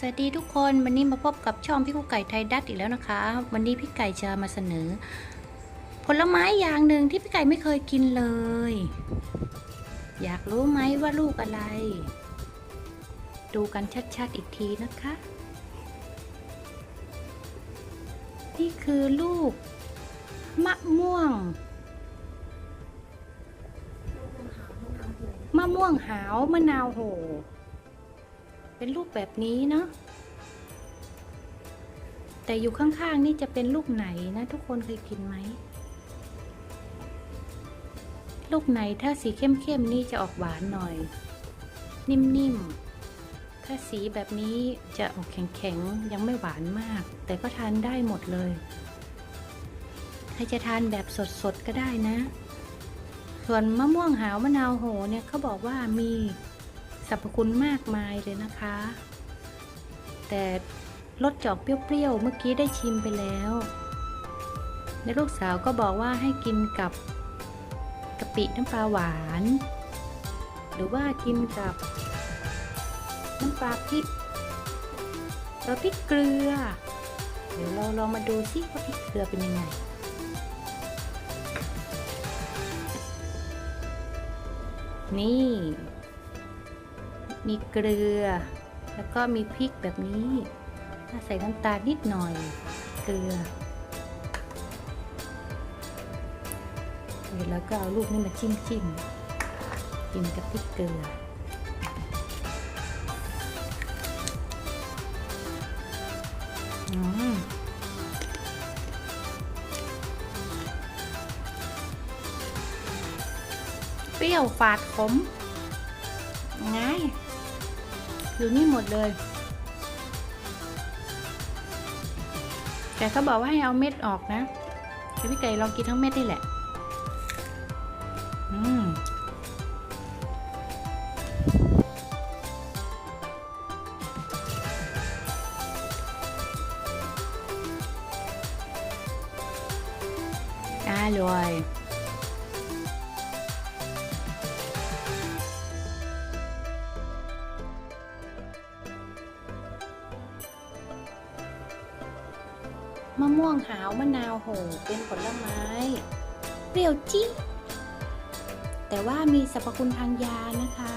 สวัสดีทุกคนวันนี้มาพบกับช่องพี่กุ๊กไก่ไทยดัตอีกแล้วนะคะ วันนี้พี่ไก่จะมาเสนอ ผลไม้อย่างหนึ่งที่พี่ไก่ไม่เคยกินเลย อยากรู้ไหมว่าลูกอะไร ดูกันชัดๆอีกทีนะคะ นี่คือลูก มะม่วง มะม่วงหาวมะนาวโห เป็นลูกแบบนี้เนาะแต่อยู่ข้างๆนี่จะเป็นลูกไหนนะ ทุกคนเคยกินไหมลูกไหนถ้าสีเข้มๆนี่จะออกหวานหน่อย นิ่มๆ ถ้าสีแบบนี้จะออกแข็งๆ ยังไม่หวานมาก แต่ก็ทานได้หมดเลย ใครจะทานแบบสดๆ ก็ได้นะ ส่วนมะม่วงหาวมะนาวโหเนี่ยเขาบอกว่ามี สรรพคุณมากมายเลยนะคะ แต่รสจอกเปรี้ยวๆเมื่อกี้ได้ชิมไปแล้วและลูกสาวก็บอกว่าให้กินกับกะปิน้ำปลาหวาน หรือว่ากินกับน้ำปลาพริกเราพริกเกลือ เดี๋ยวเราลองมาดูซิว่าพริกเกลือเป็นยังไงนี่ มีเกลือ แล้วก็มีพริกแบบนี้ใส่น้ำตาลนิดหน่อย เกลือเสร็จแล้วก็เอาลูกนี่มาจิ้มจิ้มกินกับพริกเกลือเปรี้ยวฝาดขมไง อยู่นี่หมดเลย แต่เขาบอกว่าให้เอาเม็ดออกนะแต่พี่ไก่ลองกินทั้งเม็ดนี่แหละ อืมอร่อย มะม่วงหาวมะนาวโหเป็นผลไม้ เปรี้ยวจี๊แต่ว่ามีสรรพคุณทางยานะคะ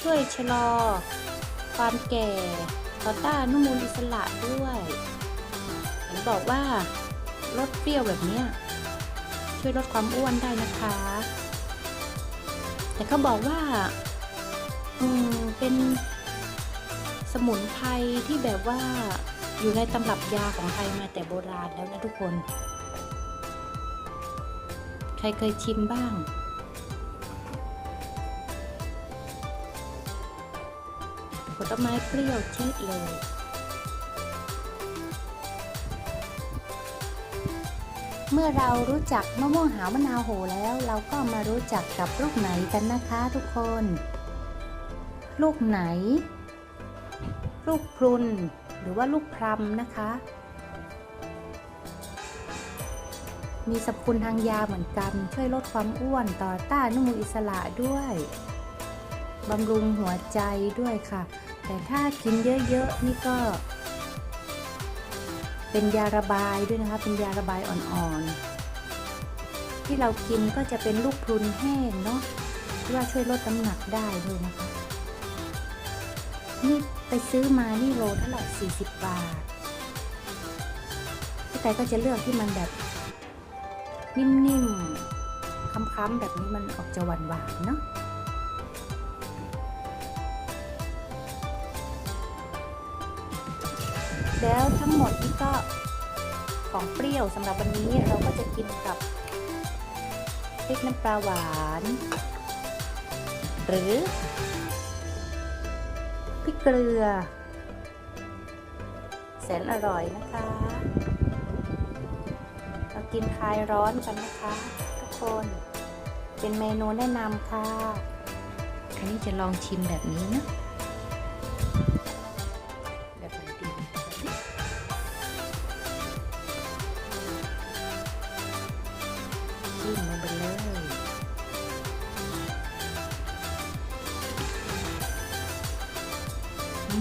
ช่วยชะลอ ความแก่ต่อต้านอนุมูลอิสระด้วยเห็นบอกว่าลดเปรี้ยวแบบเนี้ยช่วยลดความอ้วนได้นะคะ แต่เขาบอกว่า อืม เป็น มุนไพรที่แบบว่าอยู่ในตำรับยาของไทยมาแต่โบราณแล้วนะทุกคน ใครเคยชิมบ้าง ผลไม้เปรี้ยวจี๊ดเลยเมื่อเรารู้จักมะม่วงหาวมะนาวโหแล้ว เราก็มารู้จักกับลูกไหนกันนะคะทุกคน ลูกไหน ลูกพรุนหรือว่าลูกพรำนะคะ มีสรรพคุณทางยาเหมือนกัน ช่วยลดความอ้วนต่อต้านอนุมูลอิสระด้วยบำรุงหัวใจด้วยค่ะ แต่ถ้ากินเยอะๆนี่ก็ เป็นยาระบายด้วยนะคะ เป็นยาระบายอ่อนๆ ที่เรากินก็จะเป็นลูกพรุนแห้งเนาะที่ว่าช่วยลดน้ำหนักได้ด้วยนะคะ นี่ไปซื้อมานี่โลเท่าไหร่ 40 บาทพี่ไก่ก็จะเลือกที่มันแบบนิ่มๆค้ำๆแบบนี้มันออกจะหวานๆเนาะแล้วทั้งหมดนี่ก็ของเปรี้ยวสำหรับวันนี้เราก็จะกินกับพริกน้ำปลาหวาน หรือ พริกเกลือ แสนอร่อยนะคะเรากินคลายร้อนกันนะคะ ทุกคน เป็นเมนูแนะนำค่ะ อันนี้จะลองชิมแบบนี้นะ อ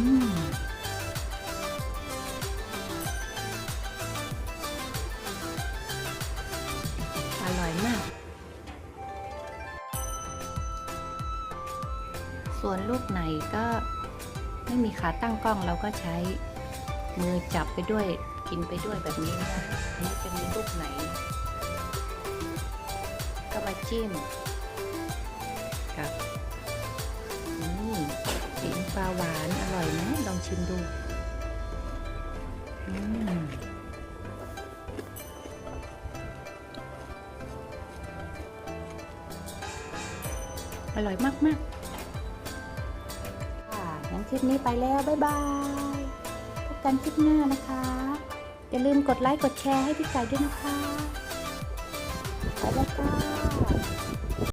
ร่อยมาก ส่วนลูกไหนก็ไม่มีขาตั้งกล้องเราก็ใช้มือจับไปด้วยกินไปด้วยแบบนี้นะคะอันนี้เป็นลูกไหน ก็มาจิ้มกับ ปลาหวานอร่อยไหมลองชิมดูอร่อยมากมากๆค่ะงั้นคลิปนี้ไปแล้ว บ๊ายบาย พบกันคลิปหน้านะคะ อย่าลืมกดไลค์ กดแชร์ให้พี่ไก่ด้วยนะคะ ไปแล้วจ้า